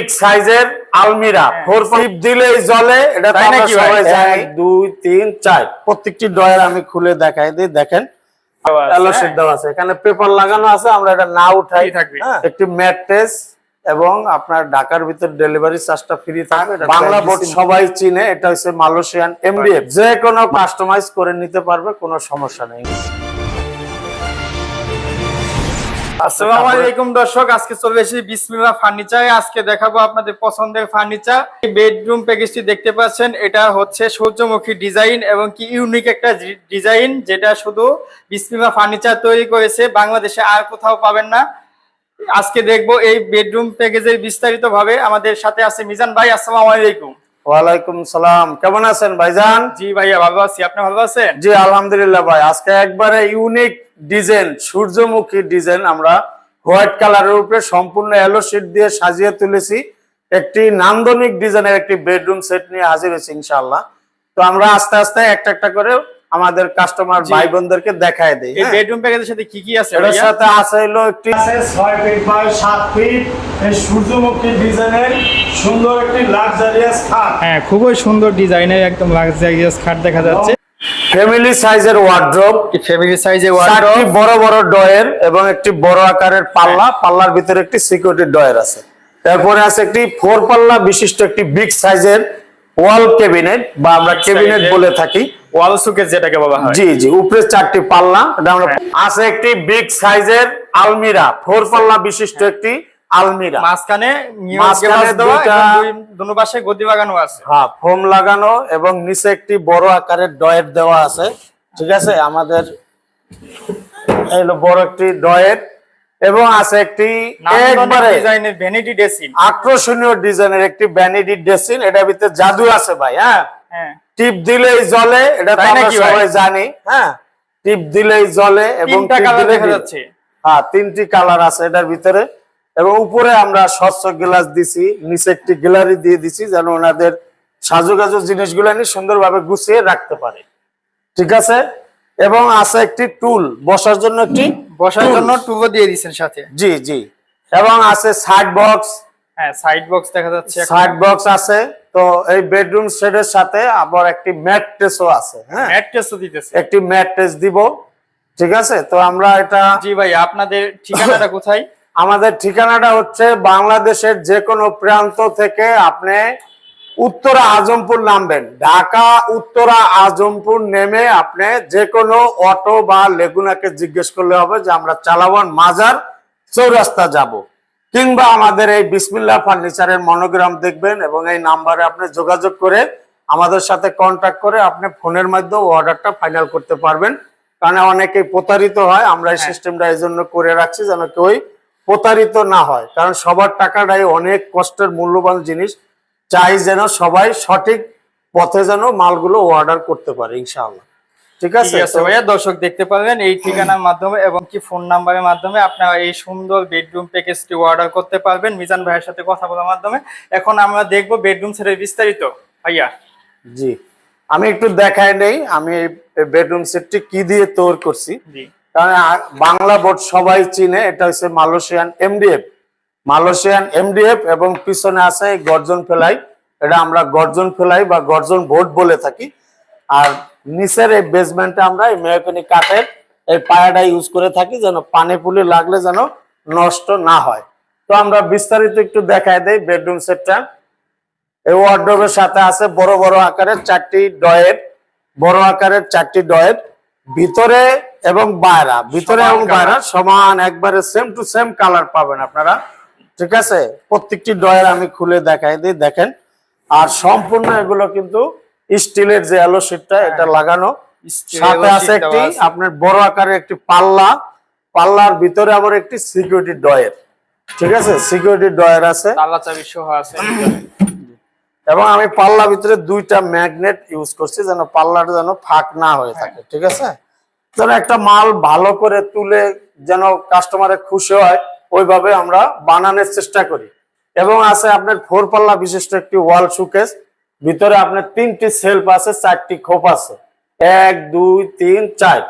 Big সাইজের আলমিরা। Four pipe দিলেই জলে এটা তাই নাকি এক, দুই তিন চার। প্রত্যেকটি ডয়ার আমি খুলে দেখাই দিই দেখেন। এলো দেওয়া আছে। এখানে পেপার লাগানো আছে আমরা এটা না উঠাই? হ্যাঁ, একটি ম্যাট্রেস এবং আপনার ঢাকার ভিতর ডেলিভারি চার্জটা ফ্রি থাকবে। বাংলা বোর্ড সবাই চিনে এটা হচ্ছে মালয়েশিয়ান এমডিএফ যে কোনো কাস্টমাইজ করে নিতে পারবে কোনো সমস্যা নেই। আসসালামু আলাইকুম দর্শক আজকে চলে এসেছি বিসমিল্লাহ ফার্নিচার। আজকে দেখাবো আপনাদের পছন্দের ফার্নিচার। বেডরুম প্যাকেজটি দেখতে পাচ্ছেন এটা হচ্ছে সূর্যমুখী ডিজাইন এবং কি ইউনিক একটা ডিজাইন যেটা শুধু বিসমিল্লাহ ফার্নিচার তৈরি করেছে। বাংলাদেশে আর কোথাও পাবেন না। আজকে দেখব এই বেডরুম প্যাকেজের বিস্তারিত ভাবে আমাদের সাথে আছে মিজান ভাই আসসালামু আলাইকুম। ওয়ালাইকুম সালাম। কেমন আছেন ভাইজান? জি ভাইয়া ভালো আছি। আপনি ভালো আছেন? জি আলহামদুলিল্লাহ ভাই। আজকে একবারে ইউনিক ডিজাইন সূর্যমুখী ডিজাইন আমরা হোয়াইট কালারের উপরে সম্পূর্ণ এলো শিট দিয়ে সাজিয়ে তুলেছি। একটি নান্দনিক ডিজাইনের একটি বেডরুম সেট নিয়ে হাজির হয়েছি ইনশাআল্লাহ। তো আমরা আস্তে আস্তে একটা একটা করে আমাদের কাস্টমার ভাই বোনদেরকে দেখায় দিই এই হ্যাঁ? বেডরুম প্যাকেজের সাথে কি কি আছে ভাইয়া? সাথে আছে হলো একটি আছে ছয় ফিট বাই সাত ফিট এই সূর্যমুখী ডিজাইনের সুন্দর একটি লাক্সারিয়াস খাট। হ্যাঁ খুবই সুন্দর ডিজাইনের একদম লাক্সারিয়াস খাট দেখা যাচ্ছে। ফ্যামিলি সাইজের ওয়ার্ড্রোব ফ্যামিলি সাইজে চারটি বড় বড় ডয়ের এবং একটি বড় আকারের পাল্লা। পাল্লার ভিতরে একটি সিকিউরিটি ডয়ের আছে। তারপরে আছে একটি ফোর পাল্লা বিশিষ্ট একটি বিগ সাইজের ওয়াল ক্যাবিনেট বা আমরা ক্যাবিনেট বলে থাকি। ওয়াল সুকেস যেটাকে বলা হয়। জি জি উপরে চারটি পাল্লা। এটা আমরা হ্যাঁ। আছে একটি বিগ সাইজের আলমিরা ফোর পাল্লা বিশিষ্ট একটি আলমিরা। মাঝখানে দুনো পাশে গদি বাগানো আছে। হ্যাঁ ফোম লাগানো এবং নিচে একটি বড় আকারের ডয়ের দেওয়া আছে। ঠিক আছে? আমাদের এই বড় একটি ডয়ের এবং আছে একটি একবারে ভ্যানিটি ড্রেসিং আকর্ষণীয় ডিজাইনের একটি ভ্যানিটি ড্রেসিং এটার ভিতরে জাদু আছে ভাই হ্যাঁ? হ্যাঁ। টিপ দিলেই জ্বলে এটা তো আমরা সবাই জানি। হ্যাঁ। টিপ দিলেই জ্বলে এবং তিনটা কালার দেখা যাচ্ছে। হ্যাঁ তিনটি কালার আছে এটার ভিতরে। এবং উপরে আমরা স্বচ্ছ গ্লাস দিছি নিচে একটি গ্যালারি দিয়ে দিছি যেন ওনাদের সাজুগাজু জিনিসগুলো নিয়ে সুন্দরভাবে গুছিয়ে রাখতে পারে। ঠিক আছে? এবং আছে একটি টুল বসার জন্য একটি বসার জন্য টুবো দিয়ে দিয়েছেন সাথে। জি জি। এবং আছে সাইড বক্স হ্যাঁ সাইড বক্স দেখা যাচ্ছে সাইড বক্স আছে। তো এই বেডরুম সেটের সাথে আবার একটি ম্যাট্রেসও আছে হ্যাঁ? ম্যাট্রেসও দিতেছে। একটি ম্যাট্রেস দিব। ঠিক আছে? তো আমরা এটা জি ভাই আপনাদের ঠিকানাটা কোথায়? আমাদের ঠিকানাটা হচ্ছে বাংলাদেশের যে কোনো প্রান্ত থেকে আপনি উত্তরা আজমপুর নামবেন। ঢাকা উত্তরা আজমপুর নেমে আপনি যে কোনো অটো বা লেগুনাকে জিজ্ঞেস করলে হবে যে আমরা চালাবন মাজার চৌরাস্তা যাব। কিংবা আমাদের এই বিসমিল্লা ফার্নিচারের মনোগ্রাম দেখবেন এবং এই নাম্বারে আপনি যোগাযোগ করে আমাদের সাথে কন্ট্যাক্ট করে আপনি ফোনের মাধ্যমে অর্ডারটা ফাইনাল করতে পারবেন। কারণ অনেকেই প্রতারিত হয় আমরা এই হ্যাঁ। সিস্টেমটা এই জন্য করে রাখছি যেন কেউই প্রতারিত না হয় কারণ সবার টাকাটাই অনেক কষ্টের মূল্যবান জিনিস। চাই যেন সবাই সঠিক পথে যেন মালগুলো অর্ডার করতে পারে ইনশাআল্লাহ। ঠিক আছে? ভাইয়া দর্শক দেখতে পারবেন এই ঠিকানার মাধ্যমে এবং কি ফোন নাম্বারের মাধ্যমে আপনারা এই সুন্দর বেডরুম প্যাকেজটি অর্ডার করতে পারবেন। মিজান ভাইয়ের সাথে কথা বলার মাধ্যমে। এখন আমরা দেখব বেডরুম সেটের বিস্তারিত। ভাইয়া। জি। আমি একটু দেখাই নেই আমি বেডরুম সেটটি কি দিয়ে তৈরি করছি। জি। কারণ বাংলা বোর্ড সবাই চিনে, এটা হচ্ছে মালয়েশিয়ান এমডিএফ মালয়েশিয়ান এমডিএফ এবং পিছনে আছে গর্জন ফেলাই। এটা আমরা গর্জন ফেলাই বা গর্জন বোর্ড বলে থাকি। আর নিচের এই বেসমেন্টে আমরা এই মেহকানি কাঠের এই পায়াটা ইউজ করে থাকি যেন পানি পুলি লাগলে যেন নষ্ট না হয়। তো আমরা বিস্তারিত একটু দেখায় দেই বেডরুম সেটটা এই ওয়ার্ড্রোবের সাথে আছে বড় বড় আকারের চারটি ডয়ের বড় আকারের চারটি ডয়ের ভিতরে এবং বাইরা। ভিতরে এবং। বাইরা সমান একবারে সেম টু সেম কালার পাবেন আপনারা। ঠিক আছে? প্রত্যেকটি ডয়ের আমি খুলে দেখাই দিই দেখেন। আর সম্পূর্ণ এগুলো কিন্তু স্টিলের যে আলো শিটটা এটা লাগানো। সাথে আছে একটি আপনার বড় আকারের একটি পাল্লা। পাল্লার ভিতরে আবার একটি সিকিউরিটি ডয়ের ঠিক আছে? সিকিউরিটি ডয়ের আছে। তালা চাবি সহ আছে। এবং আমি পাল্লা ভিতরে দুইটা ম্যাগনেট ইউজ করছি যেন পাল্লাটা যেন ফাঁক না হয়ে থাকে ঠিক আছে? যেন একটা মাল ভালো করে তুলে যেন কাস্টমারের খুশি হয় ওইভাবে আমরা বানানোর চেষ্টা করি। এবং আছে আপনার ফোর পাল্লা বিশিষ্ট একটি ওয়াল সুকেস ভিতরে আপনার তিনটি সেলফ আছে চারটি খোপ আছে। এক দুই তিন চার।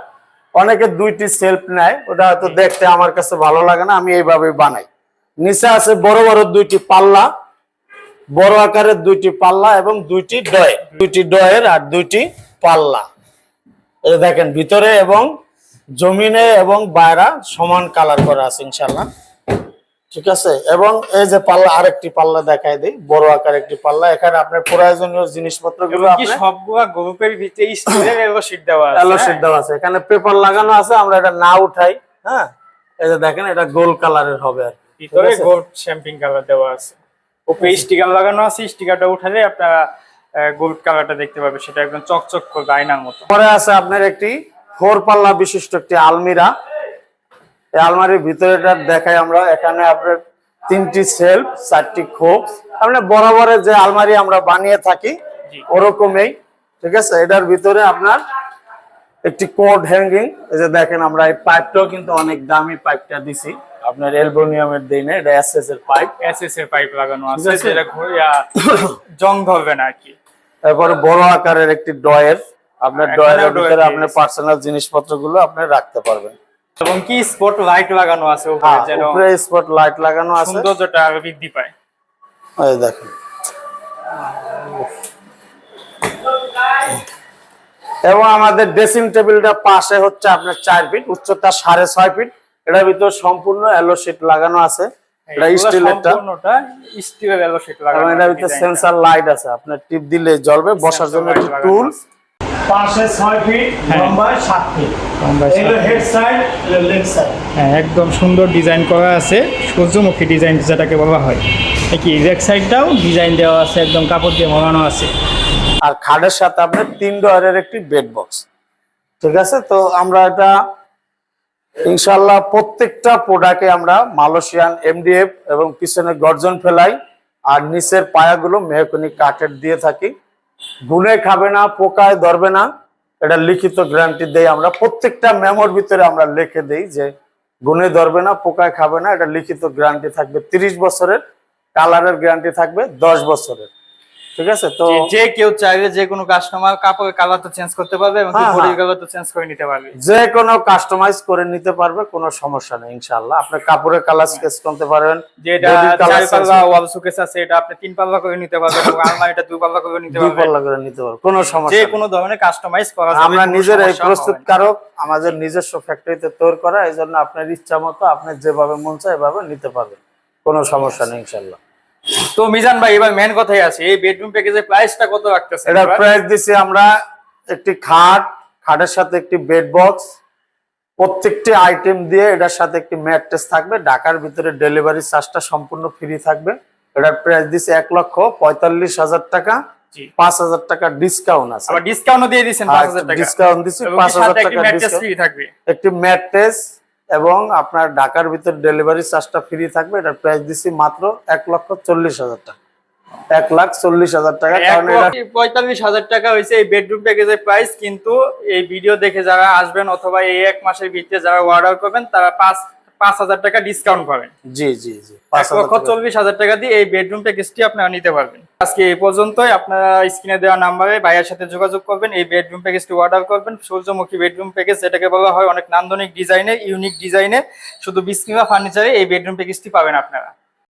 অনেকে দুইটি সেলফ নেয় ওটা হয়তো দেখতে আমার কাছে ভালো লাগে না আমি এইভাবে বানাই। নিচে আছে বড় বড় দুইটি পাল্লা বড় আকারের দুইটি পাল্লা এবং দুইটি ডয়ের দুইটি ডয়ের আর দুইটি পাল্লা। দেখেন ভিতরে এবং জমিনে এবং বাইরা সমান কালার করা আছে ইনশাল্লাহ ঠিক আছে? এবং এই যে পাল্লা আরেকটি পাল্লা দেখাই দিই। বড় আকার একটি পাল্লা। এখানে আপনার প্রয়োজনীয় জিনিসপত্রগুলো এবং কি সবগুলা গ্রুপের ভিতরে স্টিলের এলো শীট দেওয়া আছে এলো হ্যাঁ? দেওয়া আছে। এখানে পেপার লাগানো আছে আমরা এটা না উঠাই হ্যাঁ? এই যে দেখেন এটা গোল কালারের হবে আর কি। ভিতরে? গোল্ড শ্যাম্পিং কালার দেওয়া আছে। উপরে স্টিকার লাগানো আছে স্টিকারটা উঠালে আপনারা গোল্ড কালারটা দেখতে পাবেন সেটা একদম চকচক করবে আয়নার মতো। পরে আছে আপনার একটি ফোর পাল্লা বিশিষ্ট একটি আলমিরা। এই আলমারির ভিতরেটা দেখাই আমরা এখানে আপনার তিনটি সেলফ চারটি খোপ। আপনার বরাবরের যে আলমারি আমরা বানিয়ে থাকি ওরকমই ঠিক আছে? এটার ভিতরে আপনার একটি কোড হ্যাঙ্গিং এই যে দেখেন আমরা এই পাইপটাও কিন্তু অনেক দামি পাইপটা দিছি। আপনার এলবোনিয়ামের দিই না এটা এসএস এর পাইপ এসএস এর পাইপ লাগানো আছে? যেটা জং ধরবে না আর কি। তারপরে বড় আকারের একটি ডয়ের আপনার ডয়ের ভিতরে আপনার পার্সোনাল জিনিসপত্রগুলো আপনি রাখতে পারবেন। এবং কি স্পট লাইট লাগানো আছে উপরে হ্যাঁ, যেন উপরে স্পট লাইট লাগানো আছে। সৌন্দর্যটা আরও বৃদ্ধি পায়। এই দেখেন। এবং আমাদের ড্রেসিং টেবিলটা পাশে হচ্ছে আপনার চার ফিট উচ্চতা সাড়ে ছয় ফিট এটার ভিতর সম্পূর্ণ এলো শিট লাগানো আছে। এটা স্টিলেরটা সম্পূর্ণটা স্টিলের এলো শীট লাগানো এটার আছে ভিতরে। সেন্সার লাইট আছে। আপনার টিপ দিলে জ্বলবে বসার জন্য একটি টুল। পাশে ছয় ফিট হ্যাঁ। লম্বায় সাত ফিট লম্বায় সাত এগুলো হেড সাইড লেগ সাইড হ্যাঁ একদম সুন্দর ডিজাইন করা আছে। সূর্যমুখী ডিজাইন যেটাকে বলা হয়। এই কি রেক সাইডটাও ডিজাইন দেওয়া আছে একদম কাপড় দিয়ে বানানো আছে। আর খাটের সাথে আপনার তিন ডয়ারের একটি বেড বক্স ঠিক আছে? তো আমরা এটা ইনশাল্লাহ প্রত্যেকটা প্রোডাক্টে আমরা মালয়েশিয়ান এমডিএফ এবং পিছনে গর্জন ফেলাই আর নিচের পায়াগুলো মেহকনি কাঠের দিয়ে থাকি। গুনে খাবে না, পোকায় ধরবে না। এটা লিখিত গ্যারান্টি দেই আমরা। প্রত্যেকটা মেমোর ভিতরে আমরা লিখে দেই যে গুনে ধরবে না, পোকায় খাবে না। এটা লিখিত গ্যারান্টি থাকবে তিরিশ বছরের। কালারের গ্যারান্টি থাকবে দশ বছরের। ঠিক আছে? তো যে- যে কেউ চাইলে যে কোনো কাস্টমার কাপড়ের কালার তো চেঞ্জ করতে পারবে এবং হ্যাঁ, বডির হ্যাঁ। কালার তো চেঞ্জ করে নিতে পারবে। যে কোনো কাস্টমাইজ করে নিতে পারবে কোনো সমস্যা নেই ইনশাআল্লাহ। আপনি কাপড়ের কালার স্কেচ করতে পারবেন যেটা চার পাল্লা ওয়াল শোকেস আছে এটা আপনি তিন পাল্লা করে নিতে পারবেন এবং আলমারিটা দুই পাল্লা করে নিতে দুই পাল্লা করে নিতে পারবে কোনো সমস্যা নেই। কোনো ধরনের কাস্টমাইজ করা যাবে আমরা কোনো নিজের এই সমস্যা প্রস্তুতকারক আমাদের নিজস্ব ফ্যাক্টরিতে তৈরি করা এই জন্য আপনার ইচ্ছা মতো আপনি যেভাবে মন চায় এভাবে নিতে পারবেন কোনো সমস্যা নেই ইনশাল্লাহ তো মিজান ভাই এবার মেন কথাই আছে এই বেডরুম প্যাকেজের প্রাইসটা কত রাখতেছেন এটার? প্রাইস দিছি আমরা একটি খাট খাটের সাথে একটি বেড বক্স প্রত্যেকটি আইটেম দিয়ে এটার সাথে একটি ম্যাট্রেস থাকবে ঢাকার ভিতরে ডেলিভারি চার্জটা সম্পূর্ণ ফ্রি থাকবে। এটার প্রাইস দিছি এক লক্ষ পঁয়তাল্লিশ হাজার টাকা জি। পাঁচ হাজার টাকা ডিসকাউন্ট আছে। আবার ডিসকাউন্টও দিয়ে টাকা। ডিসকাউন্ট দিচ্ছি এবং পাঁচ হাজার টাকা ম্যাট্রেস discount। ফ্রি থাকবে? একটি ম্যাট্রেস এবং আপনার ঢাকার ভিতর ডেলিভারি চার্জটা ফ্রি থাকবে। এটার প্রাইস দিচ্ছি মাত্র এক লক্ষ চল্লিশ হাজার টাকা। এক লাখ চল্লিশ হাজার টাকা কারণ এটা পঁয়তাল্লিশ হাজার টাকা হয়েছে এই বেডরুম প্যাকেজের প্রাইস কিন্তু এই ভিডিও দেখে যারা আসবেন অথবা এই এক মাসের ভিতরে যারা অর্ডার করবেন তারা পাঁচ পাঁচ হাজার টাকা ডিসকাউন্ট পাবেন। জি জি জি এক লক্ষ চল্লিশ হাজার টাকা দিয়ে এই বেডরুম প্যাকেজটি আপনারা নিতে পারবেন। আজকে এই পর্যন্তই আপনারা স্ক্রিনে দেওয়া নাম্বারে ভাইয়ের সাথে যোগাযোগ করবেন এই বেডরুম প্যাকেজটি অর্ডার করবেন। সূর্যমুখী বেডরুম প্যাকেজ এটাকে বলা হয় অনেক নান্দনিক ডিজাইনের ইউনিক ডিজাইনের শুধু বিসমিমা ফার্নিচারে এই বেডরুম প্যাকেজটি পাবেন আপনারা।